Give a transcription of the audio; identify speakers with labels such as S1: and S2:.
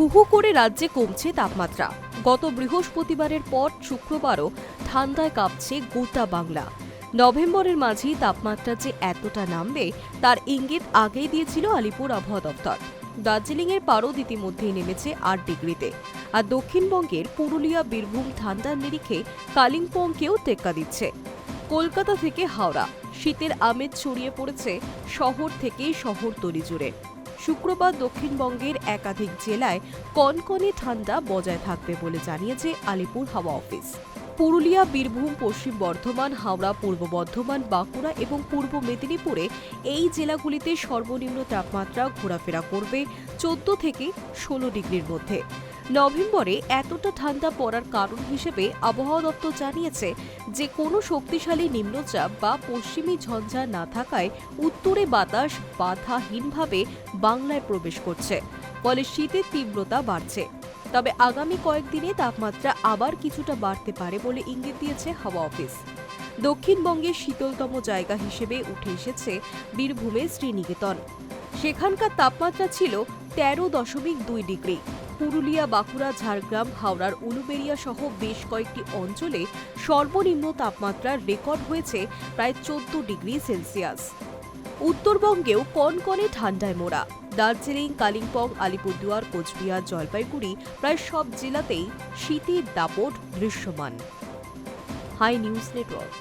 S1: হু হু করে রাজ্যে কমছে তাপমাত্রা। গত বৃহস্পতিবারের পর শুক্রবারও ঠান্ডায় কাঁপছে গোটা বাংলা। নভেম্বরের মাঝেই তাপমাত্রা যে এতটা নামবে, তার ইঙ্গিত আগেই দিয়েছিল আলিপুর আবহাওয়া দপ্তর। দার্জিলিংয়ের পারদ ইতিমধ্যেই নেমেছে আট ডিগ্রিতে। আর দক্ষিণবঙ্গের পুরুলিয়া, বীরভূম ঠান্ডার নিরিখে কালিম্পংকেও টেক্কা দিচ্ছে। কলকাতা থেকে হাওড়া, শীতের আমেজ ছড়িয়ে পড়েছে শহর থেকে শহরতলি জুড়ে। শুক্রবার দক্ষিণবঙ্গের একাধিক জেলায় কনকনে ঠান্ডা বজায় থাকবে বলে জানিয়েছে আলিপুর হাওয়া অফিস। পুরুলিয়া, বীরভূম, পশ্চিম বর্ধমান, হাওড়া, পূর্ব বর্ধমান, বাঁকুড়া এবং পূর্ব মেদিনীপুরে এই জেলাগুলিতে সর্বনিম্ন তাপমাত্রা ঘোরাফেরা করবে চোদ্দ থেকে ষোলো ডিগ্রির মধ্যে। নভেম্বরে এতটা ঠান্ডা পড়ার কারণ হিসেবে আবহাওয়া দপ্তর জানিয়েছে যে, কোনো শক্তিশালী নিম্নচাপ বা পশ্চিমী ঝঞ্ঝা না থাকায় উত্তরে বাতাস বাধাহীনভাবে বাংলায় প্রবেশ করছে, ফলে শীতের তীব্রতা বাড়ছে। তবে আগামী কয়েকদিনে তাপমাত্রা আবার কিছুটা বাড়তে পারে বলে ইঙ্গিত দিয়েছে হাওয়া অফিস। দক্ষিণবঙ্গের শীতলতম জায়গা হিসেবে উঠে এসেছে বীরভূমের শ্রীনিকেতন। সেখানকার তাপমাত্রা ছিল তেরো দশমিক দুই ডিগ্রি। পুরুলিয়া, বাঁকুড়া, ঝাড়গ্রাম, হাওড়ার উলুবেড়িয়া সহ বেশ কয়েকটি অঞ্চলে সর্বনিম্ন তাপমাত্রার রেকর্ড হয়েছে প্রায় চোদ্দ ডিগ্রি সেলসিয়াস। উত্তরবঙ্গেও কনকনে ঠান্ডায় মোড়া। দার্জিলিং কালিম্পং আলিপুরদুয়ার কোচবিহার জলপাইগুড়ি প্রায় সব জেলাতেই শীতের দাপট দৃশ্যমান। Hi news network.